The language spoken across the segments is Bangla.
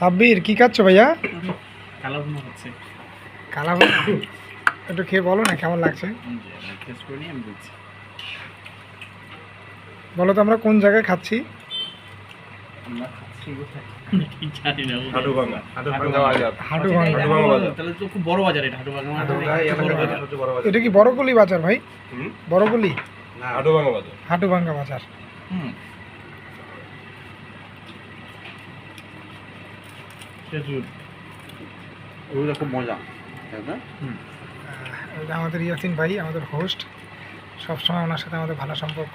সাব্বির কি খাচ্ছ ভাইয়া? কালা ভুনা হচ্ছে কালা ভুনা একটু খেয়ে বলো না কেমন লাগছে? টেস্ট করে নিয়ে আমি বলছি বলো তো আমরা কোন জায়গায় খাচ্ছি? আমরা খাচ্ছি কোথায়? ঠিক জানি না হাটু ভাঙা হাটু ভাঙা বাজার হাটু ভাঙ্গা এটা হাটুভাঙা বাজার। তাহলে তো খুব বড় বাজার এটা হাটুভাঙা মানে হাটু ভাঙা বড় বাজার। সবচেয়ে বড় বাজার এটা কি বড়গুলি বাজার ভাই হুম? বড়গুলি হাটু ভাঙা বাজার হাটু ভাঙ্গা বাজার হুম খেজুর। ওগুলো খুব মজা তাই না? এটা আমাদের ইয়াসিন ভাই আমাদের হোস্ট সবসময় ওনার সাথে আমাদের ভালো সম্পর্ক।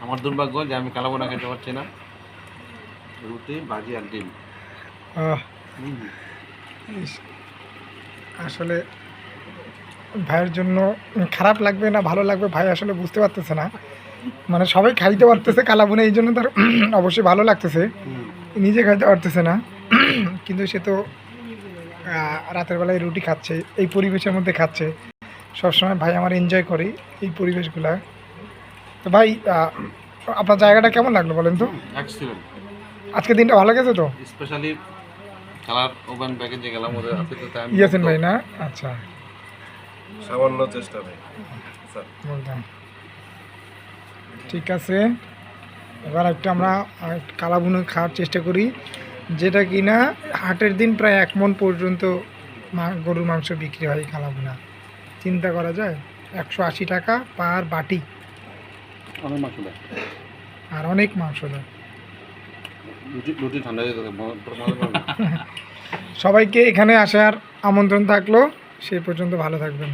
আমার দুর্ভাগ্য যে আমি কালাবোনা খেতে পারছি না। রুটি ভাজি আর ডিম। আহ, আসলে ভাইয়ের জন্য খারাপ লাগবে না ভালো লাগবে ভাই আসলে বুঝতে পারতেছে না। মানে সবাই খাইতে পারতেছে কালাবুনে এই জন্য তার অবশ্যই ভালো লাগতেছে। নিজে খাইতে পারতেছে না। কিন্তু সে তো রাতের বেলায় রুটি খাচ্ছে এই পরিবেশের মধ্যে খাচ্ছে। সবসময় ভাই আমার এনজয় করে এই পরিবেশগুলা। তো ভাই আপনার জায়গাটা কেমন লাগল বলেন তো? আজকে দিনটা ভালো গেছে তো? স্পেশালি কালার ওভেন প্যাকেজে গেলাম ওদের আতিথ্যতে আমি ইয়াসিন ভাই না? আচ্ছা। সামান্য চেষ্টা বলতাম ঠিক আছে। এবার একটু আমরা কালাবুনো খাওয়ার চেষ্টা করি যেটা কি না হাটের দিন প্রায় এক মন পর্যন্ত গরুর মাংস বিক্রি হয় কালাবুনা। চিন্তা করা যায় একশো আশি টাকা পার বাটি। আর অনেক মাংস দেয়। হয়ে সবাইকে এখানে আসার আমন্ত্রণ থাকল। সেই পর্যন্ত ভালো থাকবেন।